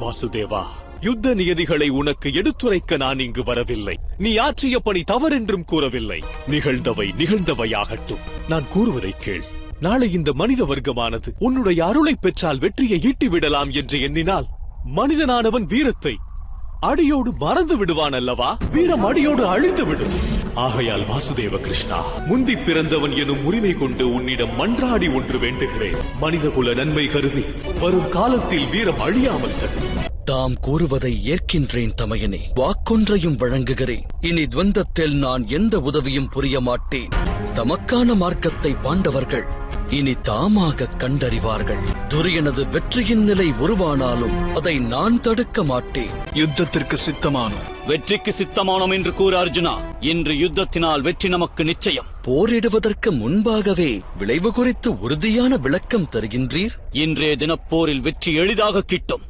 வாசுதேவா யுத்த நியதிகளை உனக்கு எடுத்துரைக்க நான் இங்கு வரவில்லை. நீ ஆற்றிய பணி தவறென்றும் கூறவில்லை. நிகழ்ந்தவை நிகழ்ந்தவையாகட்டும். நான் கூறுவதை கேள். நாளை இந்த மனித வர்க்கமானது உன்னுடைய அருளை பெற்றால் வெற்றியை ஈட்டி விடலாம் என்று எண்ணினால் மனிதனானவன் வீரத்தை அடியோடு மறந்து விடுவான் அல்லவா? வீரம் அடியோடு அழிந்து விடும். ஆகையால் வாசுதேவ கிருஷ்ணா முந்தி பிறந்தவன் எனும் உரிமை கொண்டு உன்னிடம் மன்றாடி ஒன்று வேண்டுகிறேன். மனித குல நன்மை கருதி வரும் காலத்தில் வீரம் அழியாமல் தரும். தாம் கூறுவதை ஏற்கின்றேன் தமையனே வாக்கொன்றையும் வழங்குகிறேன். இனி துவந்தத்தில் நான் எந்த உதவியும் புரிய மாட்டேன். தமக்கான மார்க்கத்தை பாண்டவர்கள் இனி தாமாக கண்டறிவார்கள். துரியனது வெற்றியின் நிலை உருவானாலும் அதை நான் தடுக்க மாட்டேன். யுத்தத்திற்கு சித்தமானோம். வெற்றிக்கு சித்தமானோம் என்று கூற அர்ஜுனா இன்று யுத்தத்தினால் வெற்றி நமக்கு நிச்சயம். போரிடுவதற்கு முன்பாகவே விளைவு குறித்து உறுதியான விளக்கம் தருகின்றீர்? இன்றைய தினப்போரில் வெற்றி எளிதாக கிட்டும்.